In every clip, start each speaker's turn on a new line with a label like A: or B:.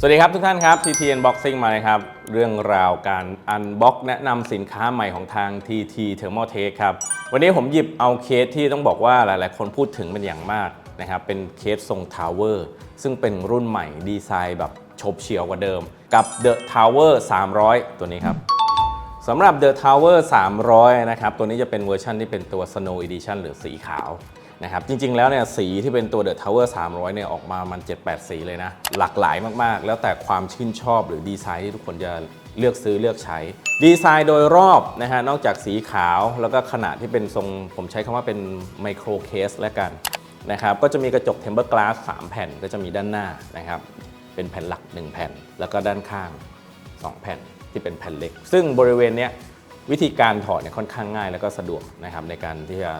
A: สวัสดีครับทุกท่านครับ TT Unboxing มาเลยครับ เรื่องราวการอันบ็อกแนะนำสินค้าใหม่ของทาง TT Thermal Take ครับ วันนี้ผมหยิบเอาเคสที่ต้องบอกว่าหลาย ๆ คนพูดถึงเป็นอย่างมากนะครับ เป็นเคสทรงทาวเวอร์ซึ่งเป็นรุ่นใหม่ดีไซน์แบบโฉบเฉี่ยวกว่าเดิม กับ The Tower 300 ตัวนี้ครับสำหรับ The Tower 300 นะครับ ตัวนี้จะเป็นเวอร์ชันที่เป็นตัว Snow Edition หรือสีขาว นะครับจริงๆแล้วเนี่ยสีที่เป็นตัว The Tower 300เนี่ยออกมามัน 7-8 สีเลยนะ หลากหลายมากๆ แล้วแต่ความชื่นชอบหรือดีไซน์ที่ทุกคนจะเลือกซื้อเลือกใช้ ดีไซน์โดยรอบนะฮะนอกจากสีขาวแล้วก็ขนาดที่เป็นทรง ผมใช้คำว่าเป็นไมโครเคสแล้วกันนะครับก็จะมีกระจก Temper Glass 3แผ่นก็จะมีด้านหน้านะครับเป็นแผ่นหลัก 1 แผ่น แล้วก็ด้านข้าง 2 แผ่นที่เป็นแผ่นเล็ก ซึ่งบริเวณเนี้ย วิธีการถอดเนี่ยค่อนข้างง่ายแล้วก็สะดวกนะครับในการที่จะ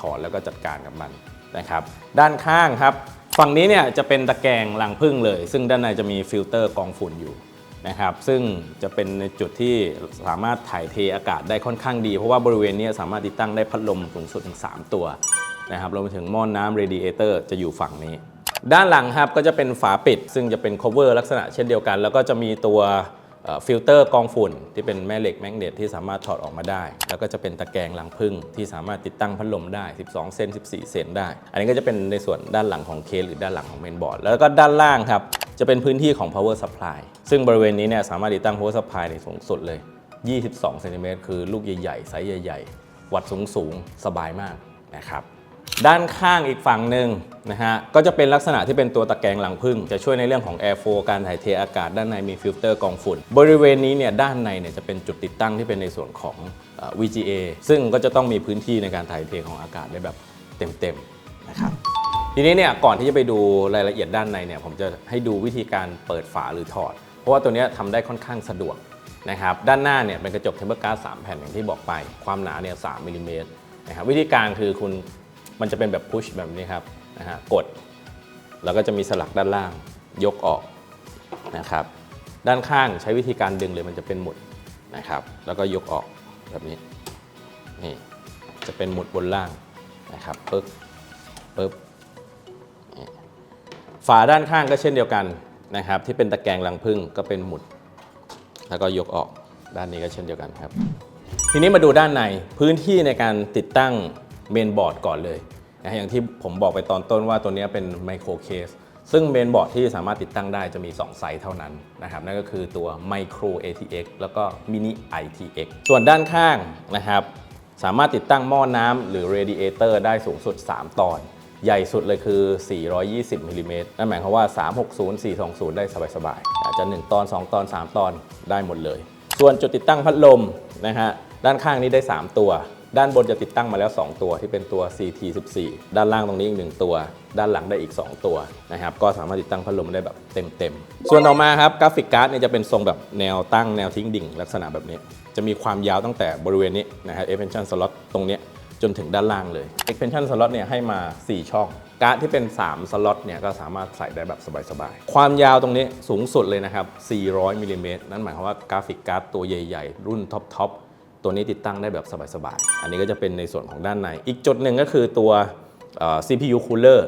A: ถอดแล้วก็จัดการกับมันนะครับ ด้านข้างครับ ฝั่งนี้เนี่ยจะเป็นตะแกรงรังพึ่งเลย ซึ่งด้านในจะมีฟิลเตอร์กองฝุ่นอยู่นะครับ ซึ่งจะเป็นในจุดที่สามารถถ่ายเทอากาศได้ค่อนข้างดี เพราะว่าบริเวณนี้สามารถติดตั้งได้พัดลมสูงสุดถึง 3 ตัวนะครับรวมไปถึงหม้อนน้ำเรดิเอเตอร์จะอยู่ฝั่งนี้ ด้านหลังครับก็จะเป็นฝาปิด ซึ่งจะเป็น cover ลักษณะเช่นเดียวกัน แล้วก็จะมีตัว ฟิลเตอร์กองฝุ่นที่เป็นแม่เหล็กแมกเนตที่สามารถถอดออกมาได้ แล้วก็จะเป็นตะแกรงรังพึ่งที่สามารถติดตั้งพัดลมได้ 12 เซน 14 เซนได้ อันนี้ก็จะเป็นในส่วนด้านหลังของเคสหรือด้านหลังของเมนบอร์ด แล้วก็ด้านล่างครับ จะเป็นพื้นที่ของ power supply ซึ่งบริเวณนี้เนี่ยสามารถติดตั้ง power supply ในสูงสุดเลย 22 เซนติเมตรคือลูกใหญ่ๆไซส์ใหญ่ ๆ วัดสูงๆสบายมากนะครับ ด้านข้างอีกฝั่งหนึ่งนะฮะก็จะเป็นลักษณะที่เป็นตัวตะแกรงหลังพึ่ง จะช่วยในเรื่องของ air flow การถ่ายเทอากาศด้านในมีฟิลเตอร์กองฝุ่น บริเวณนี้เนี่ยด้านในเนี่ยจะเป็นจุดติดตั้งที่เป็นในส่วนของ VGA ซึ่งก็จะต้องมีพื้นที่ในการถ่ายเทของอากาศได้แบบเต็มๆนะครับทีนี้เนี่ยก่อนที่จะไปดูรายละเอียดด้านในเนี่ยผมจะให้ดูวิธีการเปิดฝาหรือถอด เพราะว่าตัวนี้ทำได้ค่อนข้างสะดวกนะครับด้านหน้าเนี่ยเป็นกระจกเทมเปอร์การ์ด3แผ่นอย่างที่บอกไปความหนาเนี่ย3มิลลิเมตรนะครับวิธีการคือคุณ มันจะเป็นแบบพุชแบบนี้ครับนะฮะกด แล้วก็จะมีสลักด้านล่างยกออกนะครับ ด้านข้างใช้วิธีการดึงเลยมันจะเป็นหมุดนะครับ แล้วก็ยกออกแบบนี้นี่จะเป็นหมุดบนล่างนะครับปึ๊บปึ๊บฝาด้านข้างก็เช่นเดียวกันนะครับ ที่เป็นตะแกรงรังพึ่งก็เป็นหมุด แล้วก็ยกออกด้านนี้ก็เช่นเดียวกันครับ ทีนี้มาดูด้านในพื้นที่ในการติดตั้ง เมนบอร์ดก่อนเลยนะอย่างที่ผมบอกไปตอนต้นว่าตัวนี้เป็นไมโครเคสซึ่งเมนบอร์ดที่สามารถติดตั้งได้จะมี 2 ไซส์เท่านั้นนะครับนั่นก็คือตัว Micro ATX แล้วก็ Mini ITX ส่วนด้านข้างนะครับสามารถติดตั้งหม้อน้ำหรือ radiator ได้สูงสุด 3 ตอน ใหญ่สุดเลยคือ 420มิลลิเมตรนั่นหมายความว่า 360 420 ได้สบายๆอาจจะ 1 ตอน 2 ตอน 3 ตอนได้หมดเลย ส่วนจุดติดตั้งพัดลมนะฮะด้านข้างนี้ได้ 3 ตัว ด้านบนจะติดตั้งมาแล้ว 2 ตัวที่เป็นตัว CT14 ด้านล่างตรงนี้อีก 1 ตัว ด้านหลังได้อีก 2 ตัวนะครับ ก็สามารถติดตั้งพัดลมได้แบบเต็มๆ ส่วนต่อมาครับกราฟิกการ์ดเนี่ยจะเป็นทรงแบบแนวตั้งแนวทิ้งดิ่ง ลักษณะแบบนี้ จะมีความยาวตั้งแต่บริเวณนี้นะฮะ expansion slot ตรงนี้จนถึงด้านล่างเลย expansion slot เนี่ยให้มา 4 ช่อง การ์ดที่เป็น 3 สล็อตเนี่ยก็สามารถใส่ได้แบบสบายๆ ความยาวตรงนี้สูงสุดเลยนะครับ 400มิลลิเมตรนั่นหมายความว่ากราฟิกการ์ดตัวใหญ่ ๆ รุ่นท็อปๆ ตัวนี้ติดตั้งได้แบบสบายๆ อันนี้ก็จะเป็นในส่วนของด้านใน อีกจุดหนึ่งก็คือตัว CPU cooler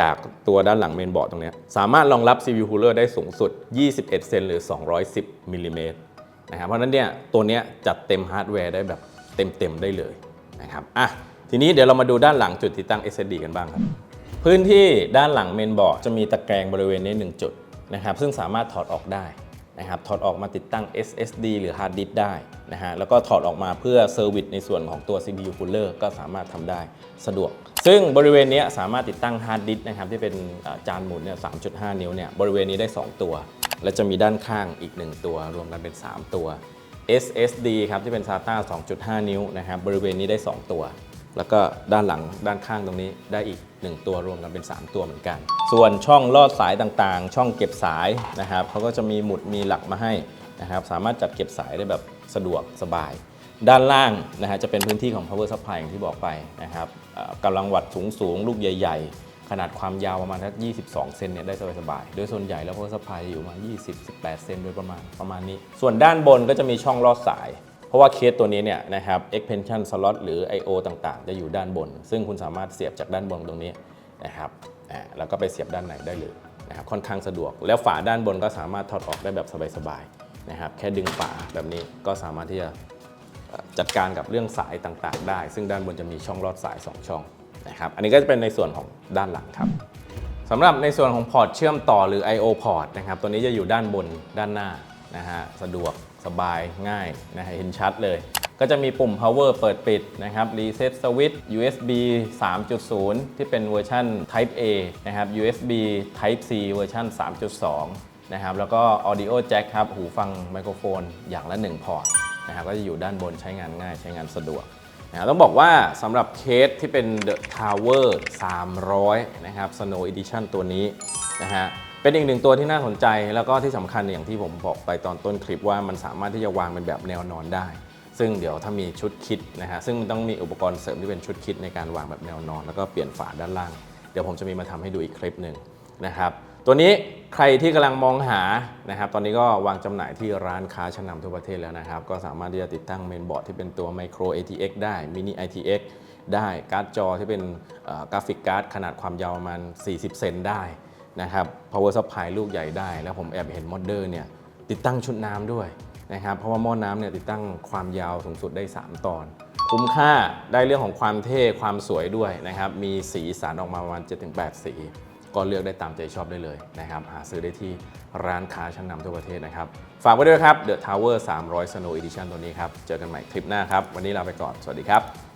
A: จากตัวด้านหลังเมนบอร์ดตรงนี้ สามารถรองรับ CPU cooler ได้สูงสุด 21 เซนหรือ 210มิลลิเมตรนะครับเพราะนั้นเนี่ยตัวนี้จัดเต็มฮาร์ดแวร์ได้แบบเต็มๆได้เลยนะครับอะทีนี้เดี๋ยวเรามาดูด้านหลังจุดติดตั้ง SSD กันบ้างครับ พื้นที่ด้านหลังเมนบอร์ดจะมีตะแกรงบริเวณนี้1จุดนะครับซึ่งสามารถถอดออกได้ นะครับถอดออกมาติดตั้ง SSD หรือฮาร์ดดิสได้นะฮะแล้วก็ถอดออกมาเพื่อเซอร์วิสในส่วนของตัว CPU cooler ก็สามารถทำได้สะดวก ซึ่งบริเวณนี้สามารถติดตั้งฮาร์ดดิสนะครับที่เป็นจานหมุนเนี่ย3.5 นิ้วเนี่ยบริเวณนี้ได้ 2 ตัว และจะมีด้านข้างอีก 1 ตัว รวมกันเป็น 3 ตัว SSD ครับที่เป็น SATA 2.5 นิ้วนะครับบริเวณนี้ได้ 2 ตัว แล้วก็ด้านหลังด้านข้างตรงนี้ได้อีก 1 ตัวรวมกันเป็น 3 ตัวเหมือนกัน ส่วนช่องลอดสายต่างๆ ช่องเก็บสายนะครับเขาก็จะมีหมุดมีหลักมาให้นะครับสามารถจัดเก็บสายได้แบบสะดวกสบาย ด้านล่างนะฮะจะเป็นพื้นที่ของ power supply อย่างที่บอกไปนะครับกำลังวัดสูงสูงๆลูกใหญ่ ๆ ขนาดความยาวประมาณทัก22 เซนเนี่ยได้สบายๆโดยส่วนใหญ่แล้ว power supply อยู่มา 20 18 เซนโดยประมาณประมาณนี้ ส่วนด้านบนก็จะมีช่องลอดสาย ราะว่าเคสตัวนี้เนี่ยนะครับ expansion slot หรือ I/O ต่างๆ จะอยู่ด้านบน ซึ่งคุณสามารถเสียบจากด้านบนตรงนี้นะครับแล้วก็ไปเสียบด้านในได้เลยนะครับค่อนข้างสะดวก แล้วฝาด้านบนก็สามารถถอดออกได้แบบสบายๆนะครับแค่ดึงฝาแบบนี้ก็สามารถที่จะจัดการกับเรื่องสายต่างๆ ได้ ซึ่งด้านบนจะมีช่องลอดสาย 2 ช่องนะครับอันนี้ก็จะเป็นในส่วนของด้านหลังครับสำหรับในส่วนของพอร์ตเชื่อมต่อหรือ I/O พอร์ตนะครับตัวนี้จะอยู่ด้านบนด้านหน้านะฮะสะดวกสบายง่ายนะฮะเห็นชัดเลย ก็จะมีปุ่ม power เปิดปิดนะครับ reset switch USB 3.0 ที่เป็นเวอร์ชัน Type A นะครับ USB Type C เวอร์ชัน3.2 นะครับ แล้วก็ audio jack ครับ หูฟังไมโครโฟนอย่างละ 1 พอร์ตนะครับ ก็จะอยู่ด้านบนใช้งานง่ายใช้งานสะดวกนะต้องบอกว่าสำหรับเคสที่เป็น The Tower 300 นะครับ Snow Edition ตัวนี้นะฮะ เป็นอีกหนึ่งตัวที่น่าสนใจ แล้วก็ที่สำคัญอย่างที่ผมบอกไปตอนต้นคลิปว่ามันสามารถที่จะวางเป็นแบบแนวนอนได้ ซึ่งเดี๋ยวถ้ามีชุดคิดนะฮะซึ่งต้องมีอุปกรณ์เสริมที่เป็นชุดคิดในการวางแบบแนวนอน แล้วก็เปลี่ยนฝาด้านล่าง เดี๋ยวผมจะมีมาทำให้ดูอีกคลิปหนึ่งนะครับตัวนี้ใครที่กำลังมองหานะครับตอนนี้ก็วางจำหน่ายที่ร้านค้าชั้นนำทั่วประเทศแล้วนะครับ ก็สามารถที่จะติดตั้งเมนบอร์ดที่เป็นตัว Micro ATX ได้ Mini ITX ได้การ์ดจอที่เป็นกราฟิกการ์ดขนาดความยาวประมาณ 40 เซนได้ นะครับ power supply ลูกใหญ่ได้ แล้วผมแอบเห็นมอดเดอร์เนี่ยติดตั้งชุดน้ำด้วยนะครับเพราะว่าหม้อน้ำเนี่ยติดตั้งความยาวสูงสุดได้ 3 ตอน คุ้มค่าได้เรื่องของความเท่ความสวยด้วยนะครับ มีสีสันออกมาประมาณ 7-8 สี ก็เลือกได้ตามใจชอบได้เลยนะครับ หาซื้อได้ที่ร้านค้าชั้นนำทั่วประเทศนะครับ ฝากไว้ด้วยครับ The Tower 300 Snow Edition ตัวนี้ครับ เจอกันใหม่คลิปหน้าครับ วันนี้ลาไปก่อน สวัสดีครับ